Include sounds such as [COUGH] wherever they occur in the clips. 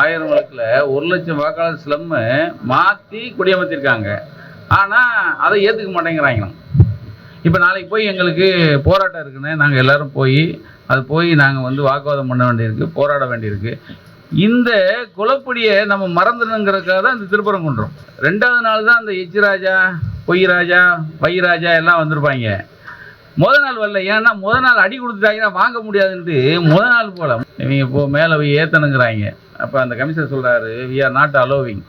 ஆயிரம் வழக்கில் ஒரு லட்சம் வாக்காளர் ஸ்லம்மு மாற்றி குடியமர்த்திருக்காங்க. ஆனால் அதை ஏற்றுக்க மாட்டேங்கிறாங்க இப்போ நாளைக்கு போய் எங்களுக்கு போராட்டம் இருக்குன்னு நாங்கள் எல்லோரும் போய் அது போய் நாங்கள் வந்து வாக்குவாதம் பண்ண வேண்டியிருக்கு போராட வேண்டியிருக்கு. இந்த குலப்படியை நம்ம மறந்துடணுங்கிறதுக்காக தான் இந்த திருப்பரங்குன்றம் ரெண்டாவது நாள் தான் அந்த எச்சிராஜா பொய்ராஜா பொய் ராஜா எல்லாம் வந்திருப்பாங்க. முத நாள் வரல. ஏன்னா முத நாள் அடி கொடுத்துட்டாங்கன்னா வாங்க முடியாதுன்ட்டு முத நாள் போல. இவங்க இப்போ மேலே போய் ஏற்றணுங்கிறாங்க அப்போ அந்த கமிஷனர் சொல்கிறாரு we are not allowing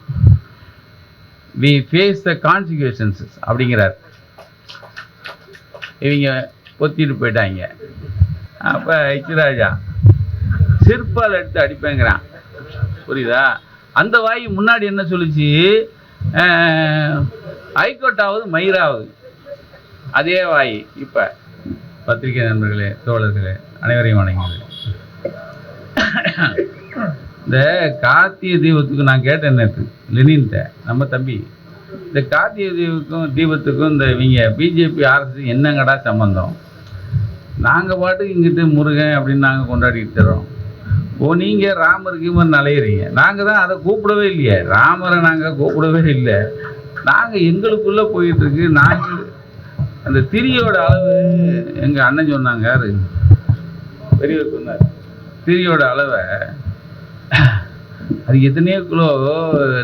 we face the consequences அப்படிங்கிறார். இவங்க ஒத்திட்டு போயிட்டாங்க. அப்போ ஹெச்ராஜா சிற்பால் எடுத்து அடிப்பேங்கிறான். புரியுதா? அந்த வாய் முன்னாடி என்ன சொல்லுச்சு? ஹைகோர்ட்டாவது மயிராவது. அதே வாய் இப்போ. பத்திரிகை நண்பர்களே தோழர்களே அனைவரையும் வணங்குகிறேன். இந்த கார்த்திகை தீபத்துக்கு நான் கேட்டேன் நேற்று லெனின்ட்ட நம்ம தம்பி. இந்த கார்த்திகை தீபத்துக்கும் தீபத்துக்கும் இந்த இவங்க பிஜேபி அரசு என்னங்கடா சம்பந்தம்? நாங்கள் பாட்டுக்கு இங்கிட்டு முருகன் அப்படின்னு நாங்கள் கொண்டாடிட்டு தரோம் ஓ நீங்கள் ராமர் கீமர் நலையிறீங்க. நாங்கள் தான் அதை கூப்பிடவே இல்லையே. ராமரை நாங்கள் கூப்பிடவே இல்லை. நாங்கள் எங்களுக்குள்ளே போயிட்டுருக்கு நாங்கள் அந்த திரியோட அளவு எங்கள் அண்ணன் சொன்னாங்க யாரு? பெரியவர் சொன்னார். திரியோட அளவை அது எத்தனையோ கிலோ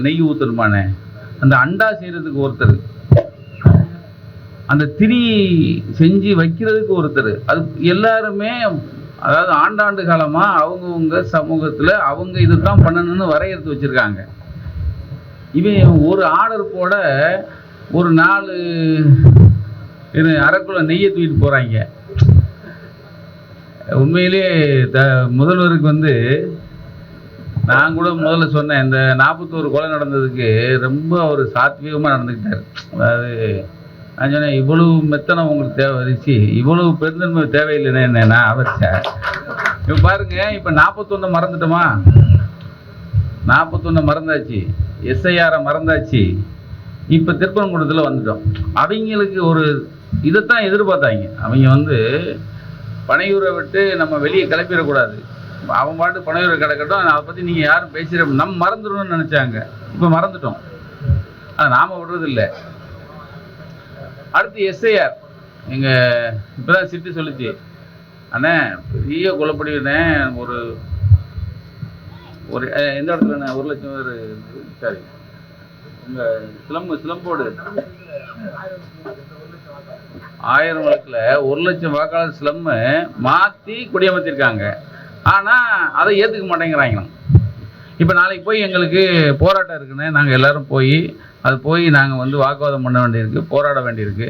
நெய் ஊற்றணுமானே அந்த அண்டா செய்கிறதுக்கு ஒருத்தர். அந்த திரி செஞ்சு வைக்கிறதுக்கு ஒருத்தர். அது எல்லாருமே அதாவது ஆண்டாண்டு காலமாக அவங்கவுங்க சமூகத்தில் அவங்க இதுதான் பண்ணணும்னு வரையறுத்து வச்சுருக்காங்க. இவன் ஒரு ஆர்டர் போட ஒரு நாலு இது அரைக்குள்ள நெய்யை தூக்கிட்டு போகிறாங்க உண்மையிலே த முதல்வருக்கு வந்து நான் கூட முதல்ல சொன்னேன் இந்த நாற்பத்தோரு கொலை நடந்ததுக்கு ரொம்ப அவர் சாத்வீகமாக நடந்துக்கிட்டார். அதாவது நான் சொன்னேன் இவ்வளவு மெத்தனம் உங்களுக்கு தேவை இருந்துச்சு இவ்வளவு பெருந்தன்மை தேவையில்லைன்னு என்ன நான் இப்போ பாருங்க இப்போ நாற்பத்தொன்று மறந்துட்டோமா? நாற்பத்தொன்று மறந்தாச்சு. எஸ்ஐஆரை மறந்தாச்சு. இப்போ திருப்பரங்குடத்தில் வந்துட்டோம். அவங்களுக்கு ஒரு இதைத்தான் எதிர்பார்த்தாங்க. அவங்க வந்து பனையூரை விட்டு நம்ம வெளியே கிளப்பிடக்கூடாது அவன் பாட்டு பனையூரை கிடக்கட்டும் அதை பற்றி நீங்கள் யாரும் பேசுகிற நம்ம மறந்துடணும்னு நினச்சாங்க. இப்போ மறந்துட்டோம். அது நாம் விடுறதில்லை. அடுத்து எஸ்ஐஆர் எங்கள் இப்போ தான் சிட்டு சொல்லுச்சு. அண்ணே பெரிய கொலைப்படினே ஒரு ஒரு எந்த இடத்துலண்ணே ஒரு லட்சம் பேர் சாரி. சிலம்பு சிலம்போடு. ஆயிரம் வழக்கில் ஒரு லட்சம் வாக்காளர் சிலம்பு மாற்றி குடியமர்த்திருக்காங்க. ஆனால் அதை ஏற்றுக்க மாட்டேங்கிறாங்க இப்போ நாளைக்கு போய் எங்களுக்கு போராட்டம் இருக்குன்னு நாங்கள் எல்லாரும் போய் அது போய் நாங்கள் வந்து வாக்குவாதம் பண்ண வேண்டியிருக்கு போராட வேண்டியிருக்கு.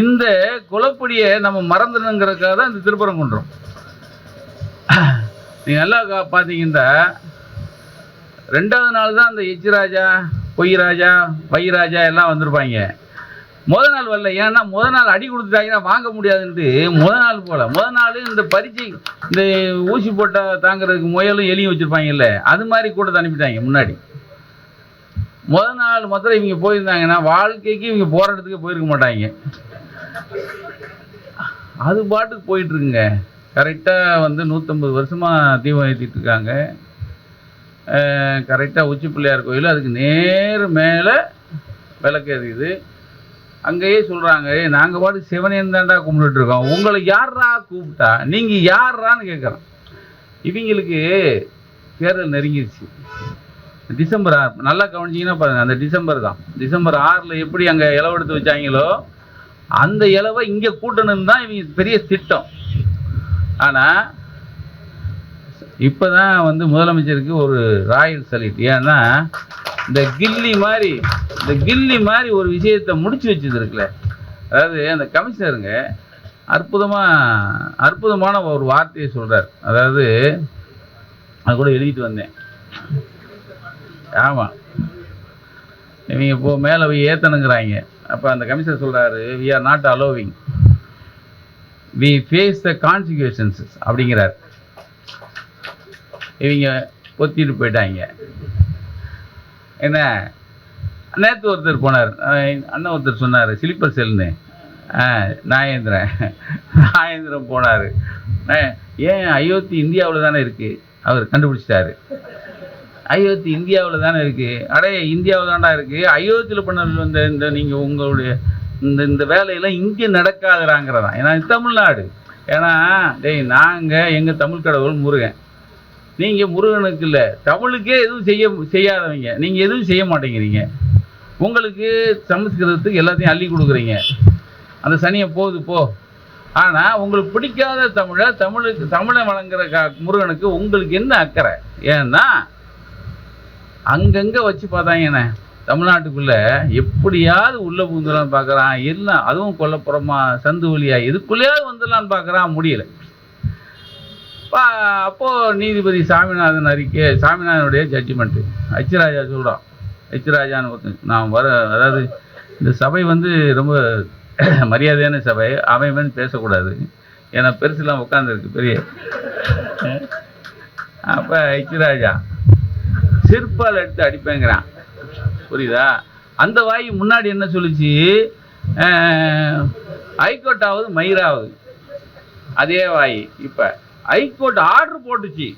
இந்த குலப்படியை நம்ம மறந்துடணுங்கிறதுக்காக தான் இந்த திருப்பரங்குன்றம். நீங்கள் நல்லா பார்த்தீங்கன்னா ரெண்டாவது நாள் தான் அந்த எச் ராஜா பொய் வைராஜா எல்லாம் வந்திருப்பாங்க. முத நாள் வரல. ஏன்னா முத நாள் அடி கொடுத்துட்டாங்கன்னா வாங்க முடியாதுன்ட்டு முத நாள் போல. முத நாள் இந்த பரிச்சை இந்த ஊசி போட்ட தாங்கிறதுக்கு முயலும் எலியும் வச்சிருப்பாங்கல்ல அது மாதிரி கூட அனுப்பிட்டாங்க முன்னாடி. முத நாள் மொத்தம் இவங்க போயிருந்தாங்கன்னா வாழ்க்கைக்கு இவங்க போராட்டத்துக்கு போயிருக்க மாட்டாங்க. அது பாட்டுக்கு போயிட்டுருக்குங்க கரெக்டாக வந்து நூற்றம்பது வருஷமாக தீபம் ஏற்றிட்டு இருக்காங்க. கரெக்டாக உச்சி பிள்ளையார் கோயில். அதுக்கு நேர் மேலே விளக்கு எரியுது அங்கேயே சொல்கிறாங்க நாங்கள் பாட்டு சிவனேன் தாண்டா கும்பிட்டுருக்கோம் உங்களை யாரா கூப்பிட்டா? நீங்கள் யாரான்னு கேட்குறோம் இவங்களுக்கு தேர்தல் நெருங்கிருச்சு. டிசம்பர் ஆறு நல்லா கவனிச்சிங்கன்னா பாருங்கள் அந்த டிசம்பர் தான். டிசம்பர் ஆறில் எப்படி அங்கே இலவெடுத்து வச்சாங்களோ அந்த இலவை இங்கே கூட்டணுன்னு தான் இவங்க பெரிய திட்டம். ஆனால் இப்போ தான் வந்து முதலமைச்சருக்கு ஒரு ராயல் சலீட் ஏன்னா இந்த கில்லி மாதிரி இந்த கில்லி மாதிரி ஒரு விஷயத்தை முடிச்சு வச்சது இருக்குல்ல அதாவது அந்த கமிஷனருங்க அற்புதமாக அற்புதமான ஒரு வார்த்தையை சொல்கிறார் அதாவது அது கூட எழுதிட்டு வந்தேன். ஆமாம் இவங்க இப்போ மேலே போய் ஏற்றணுங்கிறாங்க அப்போ அந்த கமிஷனர் சொல்கிறாரு we are not allowing we face the consequences அப்படிங்கிறார். இவங்க பொத்திட்டு போயிட்டாங்க. என்ன? நேற்று ஒருத்தர் போனார். அண்ணன் ஒருத்தர் சொன்னார் ஸ்லீப்பர் செல்னு நாயேந்திரன் நாயேந்திரன் போனார். ஏன் அயோத்தி இந்தியாவில் தானே இருக்குது அவர் கண்டுபிடிச்சிட்டாரு. அயோத்தி இந்தியாவில் தானே இருக்குது அடே இந்தியாவில் தான்டா இருக்குது அயோத்தியில் பண்ண இந்த இந்த நீங்கள் உங்களுடைய இந்த இந்த வேலையெல்லாம் இங்கே நடக்காதுறாங்கிறதான். ஏன்னா தமிழ்நாடு. ஏன்னா டேய் நாங்கள் எங்கள் தமிழ் கடவுள் முருகன். நீங்கள் முருகனுக்கு இல்லை. தமிழுக்கே எதுவும் செய்ய செய்யாதவங்க. நீங்கள் எதுவும் செய்ய மாட்டேங்கிறீங்க. உங்களுக்கு சமஸ்கிருதத்துக்கு எல்லாத்தையும் அள்ளி கொடுக்குறீங்க. அந்த சனியை போகுது போ. ஆனால் உங்களுக்கு பிடிக்காத தமிழை தமிழுக்கு தமிழை வழங்குற கா முருகனுக்கு உங்களுக்கு என்ன அக்கறை? ஏன்னா அங்கங்கே வச்சு பார்த்தாங்கண்ணே தமிழ்நாட்டுக்குள்ளே எப்படியாவது உள்ளே புகுந்துடலான்னு பார்க்குறான். எல்லாம் அதுவும் கொல்லப்புறமா சந்து வழியாக எதுக்குள்ளேயாவது வந்துடலான்னு பார்க்குறான். முடியலை. அப்போது நீதிபதி சாமிநாதன் அறிக்கை சாமிநாதனுடைய ஜட்ஜ்மெண்ட்டு ஹச்ராஜா சொல்கிறான் ஹச்ராஜான்னு ஒருத்தன் நான் வர அதாவது இந்த சபை வந்து ரொம்ப [CLEARS THROAT] மரியாதையான சபை. அவன் பேசக்கூடாது. ஏன்னா பெருசுலாம் உட்காந்துருக்கு பெரிய. அப்போ ஹச்ராஜா சிற்பால் எடுத்து அடிப்பேங்கிறான். புரியுதா? அந்த வாய் முன்னாடி என்ன சொல்லுச்சு? ஹைகோர்ட்டாவது மயிராவது. அதே வாய் இப்போ. ஹைகோர்ட் ஆர்டர் போட்டுச்சு.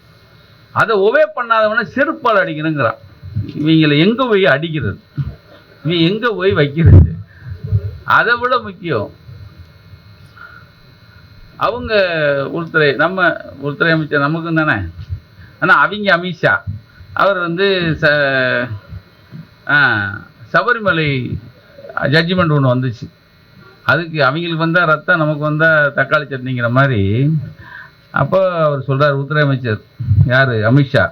அதை ஒவே பண்ணாதவன செருப்பால் அடிக்கணுங்கிறான். இவங்களை எங்கே போய் அடிக்கிறது? நீ எங்கே போய் வைக்கிறது? அதை விட முக்கியம். அவங்க உள்துறை நம்ம உள்துறை அமைச்சர் நமக்கும் தானே? ஆனால் அவங்க அமித்ஷா. அவர் வந்து ச சபரிமலை ஜட்ஜ்மெண்ட் ஒன்று வந்துச்சு. அதுக்கு அவங்களுக்கு வந்தால் ரத்தம் நமக்கு வந்தால் தக்காளி சட்னிங்கிற மாதிரி அப்போ அவர் சொல்கிறார் உள்துறை அமைச்சர் யார் Amit Shah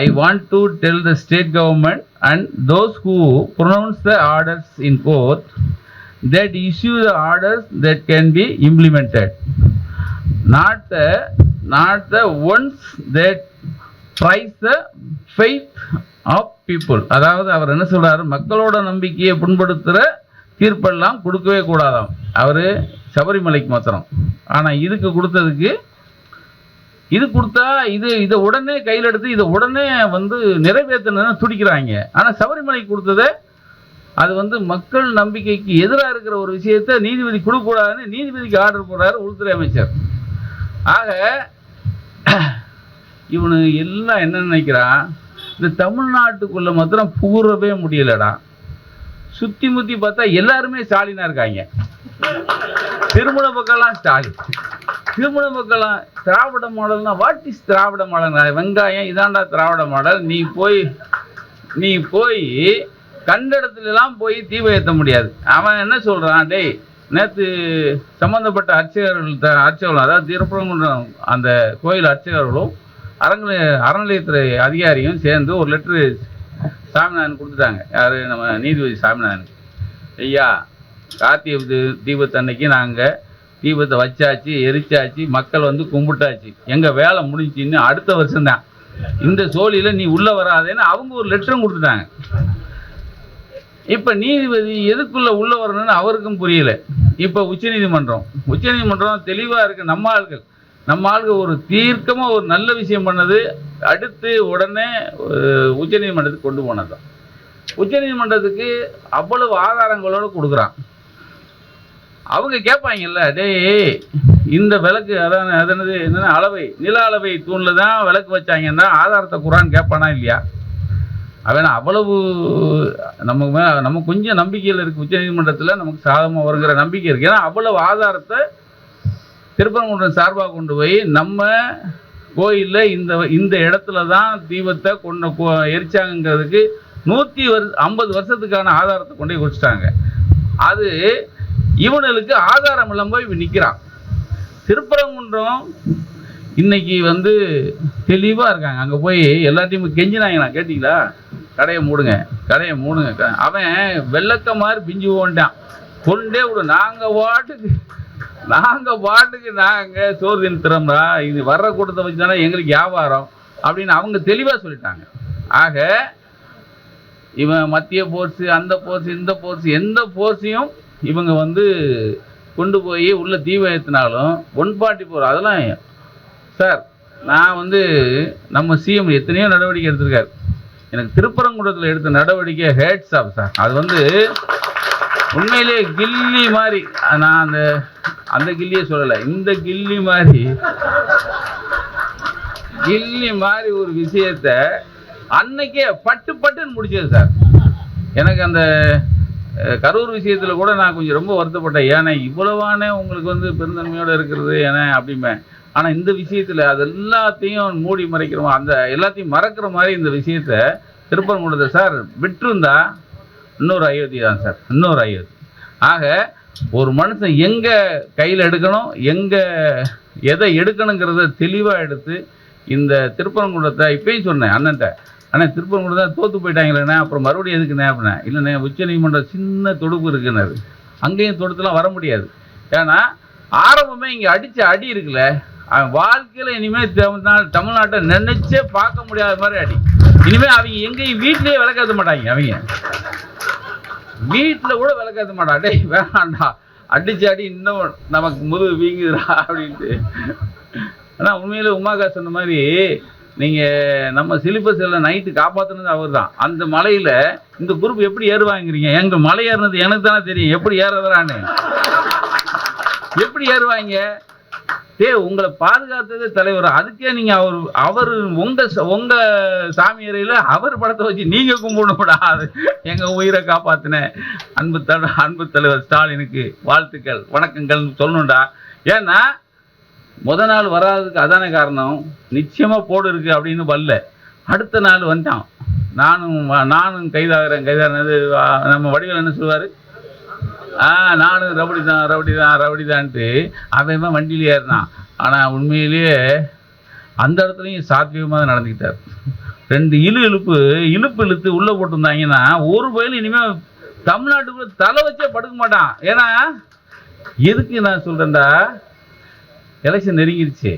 I want to tell the state government and those who pronounce the orders in court that issue the orders that can be implemented not the not the ones that prize the faith of people அதாவது அவர் என்ன சொல்கிறாரு மக்களோட நம்பிக்கையை புண்படுத்துகிற தீர்ப்பெல்லாம் கொடுக்கவே கூடாதாம். அவர் சபரிமலைக்கு மாத்திரம். ஆனால் இதுக்கு கொடுத்ததுக்கு இது கொடுத்தா இது இதை உடனே கையில் எடுத்து இதை உடனே வந்து நிறைவேற்றணும்னு துடிக்கிறாங்க. ஆனால் சபரிமலைக்கு கொடுத்ததை அது வந்து மக்கள் நம்பிக்கைக்கு எதிராக இருக்கிற ஒரு விஷயத்தை நீதிபதி கொடுக்கக்கூடாதுன்னு நீதிபதிக்கு ஆர்டர் போடுறாரு உள்துறை அமைச்சர். ஆக இவனு எல்லாம் என்ன நினைக்கிறான்? இந்த தமிழ்நாட்டுக்குள்ளே மாத்திரம் பூரவே முடியலடா. சுத்தி முத்தி பார்த்தா எல்லாருமே ஸ்டாலினா இருக்காங்க. திருமண பக்கம்லாம் ஸ்டாலின். திருமண பக்கம்லாம் திராவிட மாடல்னா வாட் இஸ் திராவிட மாடல்? வெங்காயம் இதாண்டா திராவிட மாடல். நீ போய் நீ போய் கண்ட இடத்துலலாம் போய் தீபம் ஏற்ற முடியாது. அவன் என்ன சொல்கிறான் டேய் நேற்று சம்மந்தப்பட்ட அர்ச்சகர்கள் த- அர்ச்சகர்களும் அதாவது திருப்பரங்குன்றம் அந்த கோயில் அர்ச்சகர்களும் அறநிலை அறநிலையத்துறை அதிகாரியும் சேர்ந்து ஒரு லெட்ரு சாமிநாதன் கொடுத்துட்டாங்க. யார்? நம்ம நீதிபதி சாமிநாதனுக்கு ஐயா கார்த்திகை தி- தீபத்தன்னைக்கு நாங்கள் தீபத்தை வச்சாச்சு எரிச்சாச்சு மக்கள் வந்து கும்பிட்டாச்சு. எங்கள் வேலை முடிஞ்சின்னு அடுத்த வருஷம்தான். இந்த சோழியில் நீ உள்ளே வராதேன்னு அவங்க ஒரு லெட்டரும் கொடுத்துட்டாங்க. இப்போ நீதிபதி எதுக்குள்ள உள்ள வரணும்னு அவருக்கும் புரியல. இப்போ உச்சநீதிமன்றம். உச்சநீதிமன்றம் தெளிவாக இருக்கு. நம்ம ஆள்கள். நம்ம ஆள்கள் ஒரு தீர்க்கமாக ஒரு நல்ல விஷயம் பண்ணது. அடுத்து உடனே உச்சநீதிமன்றத்துக்கு கொண்டு போனது. உச்சநீதிமன்றத்துக்கு அவ்வளவு ஆதாரங்களோட கொடுக்குறான். அவங்க கேட்பாங்கல்ல டேய் இந்த விளக்கு அதான் அதனது என்னென்ன அளவை நில அளவை தூணில் தான் விளக்கு வச்சாங்கன்னா ஆதாரத்தை குரான் கேட்பானா இல்லையா? அவன் அவ்வளவு நமக்கு நம்ம கொஞ்சம் நம்பிக்கையில் இருக்கு உச்சநீதிமன்றத்தில் நமக்கு சாதமாக வருங்கிற நம்பிக்கை இருக்கு. ஏன்னா அவ்வளவு ஆதாரத்தை திருப்பரங்குன்றம் சார்பாக கொண்டு போய் நம்ம கோயிலில் இந்த இந்த இடத்துல தான் தீபத்தை கொண்டு எரிச்சாங்கிறதுக்கு எரிச்சாங்கங்கிறதுக்கு நூற்றி வரு ஐம்பது வருஷத்துக்கான ஆதாரத்தை கொண்டு போய் அது இவனுக்கு ஆதாரம் இல்லாமல் போய் நிற்கிறான் திருப்பரங்குன்றம் இன்னைக்கு வந்து தெளிவாக இருக்காங்க. அங்கே போய் எல்லாத்தையும் கெஞ்சினாங்களா? கேட்டிங்களா? கடையை மூடுங்க கடையை மூடுங்க. அவன் வெள்ளக்க மாதிரி பிஞ்சு போன்ட்டான் கொண்டே விடு. நாங்கள் வாட்டுக்கு நாங்கள் பாட்டுக்கு நாங்கள் சோறு தினத்துறோம்டா இது வர்ற கூட்டத்தை வச்சு தானே எங்களுக்கு வியாபாரம் அப்படின்னு அவங்க தெளிவாக சொல்லிட்டாங்க. ஆக இவன் மத்திய போர்ஸு அந்த போர்ஸ் இந்த போர்ஸ் எந்த போர்ஸையும் இவங்க வந்து கொண்டு போய் உள்ள தீபம் ஏற்றினாலும் ஒன் ஃபார்ட்டி ஃபோர் அதெல்லாம் சார் நான் வந்து நம்ம சிஎம் எத்தனையோ நடவடிக்கை எடுத்திருக்காரு. எனக்கு திருப்பரங்குன்றத்தில் எடுத்த நடவடிக்கை ஹேட்ஸ் ஆஃப் சார் அது வந்து உண்மையிலே கில்லி மாதிரி நான் அந்த அந்த கில்லியை சொல்லலை இந்த கில்லி மாதிரி கில்லி மாதிரி ஒரு விஷயத்த அன்னைக்கே பட்டு பட்டுன்னு முடிச்சது சார். எனக்கு அந்த கரூர் விஷயத்தில் கூட நான் கொஞ்சம் ரொம்ப வருத்தப்பட்டேன். ஏன்னா இவ்வளவானே உங்களுக்கு வந்து பெருந்தன்மையோடு இருக்கிறது ஏன்னா அப்படிம்பேன். ஆனால் இந்த விஷயத்தில் அது எல்லாத்தையும் மூடி மறைக்கிறோம் அந்த எல்லாத்தையும் மறக்கிற மாதிரி இந்த விஷயத்த திருப்பரங்குன்றத்தை சார் விட்டுருந்தா இன்னொரு அயோத்தி தான் சார் இன்னொரு அயோத்தி. ஆக ஒரு மனுஷன் எங்கே கையில் எடுக்கணும் எங்கே எதை எடுக்கணுங்கிறத தெளிவாக எடுத்து இந்த திருப்பரங்குன்றத்தை இப்பயும் சொன்னேன் அண்ணன்ட்ட. அண்ணா திருப்பரங்குன்றத்தை தோற்று போயிட்டாங்களேண்ணே அப்புறம் மறுபடியும் எதுக்குண்ணே அப்படின்னா இல்லைண்ணே உச்சநீதிமன்றம் சின்ன தொடுப்பு இருக்குன்னாரு. அங்கேயும் தொடுத்துலாம் வர முடியாது. ஏன்னா ஆரம்பமே இங்கே அடித்த அடி இருக்குல்ல வாழ்க்கையில் இனிமேல் தமிழ்நாடு தமிழ்நாட்டை நினைச்சே பார்க்க முடியாத மாதிரி அடி. இனிமேல் அவங்க எங்கேயும் வீட்லயே விளக்காத மாட்டாங்க அவங்க. வீட்டில் கூட விளக்காத மாட்டா டேய் வேணாண்டா அடிச்சு அடி இன்னும் நமக்கு முதுகு வீங்குதுடா அப்படின்ட்டு. ஆனால் உண்மையில் உமாக்கா சொன்ன மாதிரி நீங்கள் நம்ம சிலிபஸ் செல்ல நைட்டு காப்பாற்றுனது அவர் தான் அந்த மலையில் இந்த குரூப் எப்படி ஏறுவாங்கிறீங்க? எங்க மலை ஏறுனது எனக்கு தானே தெரியும். எப்படி ஏறுறதான்னு எப்படி ஏறுவாங்க? ஏ உங்களை பாதுகாத்தது தலைவர். அதுக்கே நீங்க அவர் அவர் உங்க உங்க சாமி அறையில அவர் படத்தை வச்சு நீங்க கும்பிடணும்டா அது எங்க உயிரை காப்பாத்தின அன்பு தல அன்பு தலைவர் ஸ்டாலினுக்கு வாழ்த்துக்கள் வணக்கங்கள் சொல்லணும்டா. ஏன்னா முத நாள் வராததுக்கு அதானே காரணம்? நிச்சயமா போடு இருக்கு அப்படின்னு வரல. அடுத்த நாள் வந்துட்டான் நானும் நானும் கைதாகிறேன் கைதாகிறது நம்ம வடிவில் என்ன சொல்லுவாரு? ஆ நானும் ரவுடி தான் ரவுடி தான் ரவுடி தான்ட்டு. அவன் வண்டியில் ஏறினான். ஆனால் உண்மையிலேயே அந்த இடத்துலையும் சாத்விகமாக தான் நடந்துக்கிட்டார். ரெண்டு இழு இழுப்பு இழுப்பு இழுத்து உள்ளே போட்டிருந்தாங்கன்னா ஒரு பயிலும் இனிமேல் தமிழ்நாட்டுக்குள்ள தலை வச்சே படுக்க மாட்டான். ஏன்னா எதுக்கு நான் சொல்கிறேன்டா எலெக்ஷன் நெருங்கிடுச்சு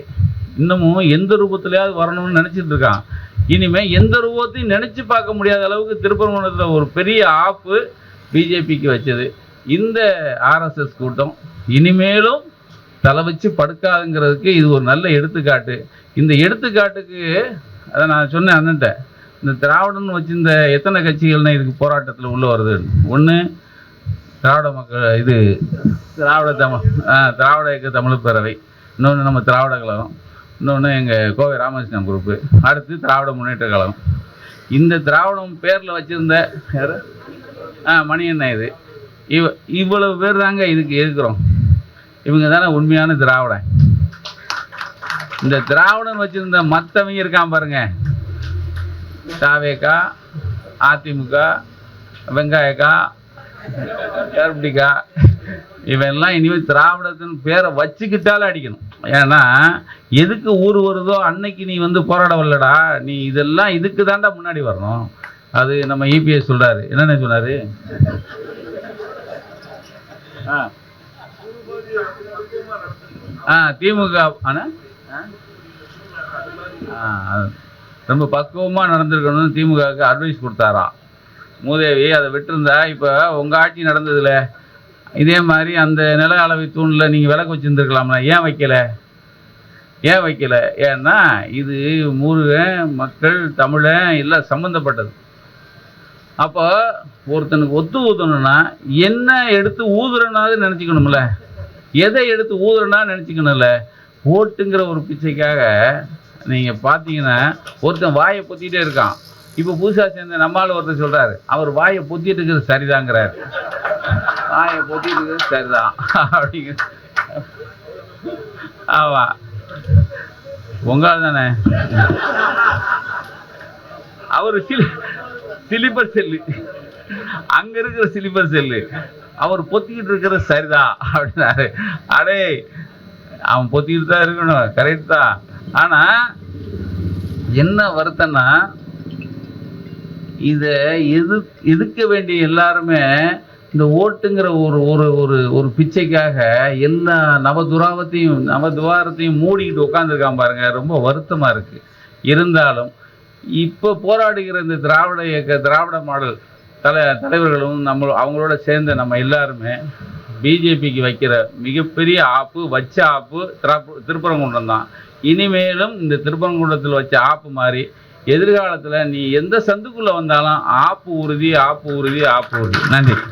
இன்னமும் எந்த ரூபத்துலையாவது வரணும்னு நினச்சிட்டு இருக்கான். இனிமேல் எந்த ரூபத்தையும் நினச்சி பார்க்க முடியாத அளவுக்கு திருப்பரங்குன்றத்தில் ஒரு பெரிய ஆப்பு பிஜேபிக்கு வச்சது. இந்த ஆர்எஸ்எஸ் கூட்டம் இனிமேலும் தலை வச்சு படுக்காதுங்கிறதுக்கு இது ஒரு நல்ல எடுத்துக்காட்டு. இந்த எடுத்துக்காட்டுக்கு அதை நான் சொன்னேன் அண்ணன்ட்ட இந்த திராவிடன்னு வச்சிருந்த எத்தனை கட்சிகள்னா இதுக்கு போராட்டத்தில் உள்ளே வருது. ஒன்று திராவிட மக்கள் இது திராவிட தமிழ் ஆ, திராவிட இயக்க தமிழ் பேரவை. இன்னொன்று நம்ம திராவிட கழகம். இன்னொன்று எங்கள் கோவை ராமகிருஷ்ணன் குரூப்பு அடுத்து திராவிட முன்னேற்ற கழகம். இந்த திராவிடம் பேரில் வச்சுருந்த யார்? ஆ என்ன இது. இவ இவ்வளவு பேர் தாங்க இதுக்கு இருக்கிறோம் இவங்க தானே உண்மையான திராவிடன் இந்த திராவிடன் வச்சிருந்த மற்றவங்க இருக்கான் பாருங்க. தாவேக்கா அதிமுக வெங்காயக்கா கருப்பட்டிக்கா இவெல்லாம் இனிமேல் திராவிடத்தின் பேரை வச்சுக்கிட்டாலே அடிக்கணும். ஏன்னா எதுக்கு ஊர் வருதோ அன்னைக்கு நீ வந்து போராட வரலடா. நீ இதெல்லாம் இதுக்கு தாண்டா முன்னாடி வரணும். அது நம்ம இபிஎஸ் சொல்றாரு. என்னென்ன சொன்னாரு? ஆ. ஆ திமுக ஆனா ஆ? ஆ, ரொம்ப பக்குவமாக நடந்திருக்கணும்னு திமுகவுக்கு அட்வைஸ் கொடுத்தாராம் மூதேவி அதை விட்டுருந்தா இப்போ உங்கள் ஆட்சி நடந்ததுல? இதே மாதிரி அந்த நில அளவை தூணில் நீங்கள் விளக்கு வச்சுருந்துருக்கலாம்ல ஏன் வைக்கலை? ஏன் வைக்கல? ஏன்னா இது முருகன் மக்கள் தமிழன் எல்லாம் சம்மந்தப்பட்டது அப்போ ஒருத்தனுக்கு ஒத்து ஊற்றணும்னா என்ன எடுத்து ஊதுறனாவது நினச்சிக்கணும்ல. எதை எடுத்து ஊதுறனா நினச்சிக்கணும்ல. ஓட்டுங்கிற ஒரு பிச்சைக்காக நீங்கள் பார்த்தீங்கன்னா ஒருத்தன் வாயை பொத்திட்டே இருக்கான். இப்போ புதுசாக சேர்ந்த நம்மால் ஒருத்தர் சொல்கிறாரு அவர் வாயை பொத்திட்டு இருக்கிறது சரிதாங்கிறாரு. வாயை பொத்திட்டு இருக்கிறது சரிதான். அப்படிங்கிற ஆமா. உங்களால் தானே? அவர் சில சிலிப்பர் செல்லு. அங்க இருக்கிற சிலிப்பர் செல்லு. அவர் பொத்திக்கிட்டு இருக்கிறது சரிதான் அப்படின்னாரு. அடே அவன் பொத்திக்கிட்டு தான் இருக்கணும் கரெக்ட் தான். ஆனா என்ன வருத்தம்னா இதை எது எதுக்க வேண்டிய எல்லாருமே இந்த ஓட்டுங்கிற ஒரு ஒரு ஒரு ஒரு பிச்சைக்காக எல்லா நவதுராவத்தையும் நவதுவாரத்தையும் மூடிக்கிட்டு உட்காந்துருக்கான் பாருங்க. ரொம்ப வருத்தமா இருக்கு. இருந்தாலும் இப்போ போராடுகிற இந்த திராவிட இயக்க திராவிட மாடல் தலை தலைவர்களும் நம்ம அவங்களோட சேர்ந்து நம்ம எல்லாருமே பிஜேபிக்கு வைக்கிற மிகப்பெரிய ஆப்பு வச்ச ஆப்பு திரா திருப்பரங்குன்றம் தான். இனிமேலும் இந்த திருப்பரங்குன்றத்தில் வச்ச ஆப்பு மாதிரி எதிர்காலத்தில் நீ எந்த சந்துக்குள்ளே வந்தாலும் ஆப்பு உறுதி ஆப்பு உறுதி ஆப்பு உறுதி. நன்றி.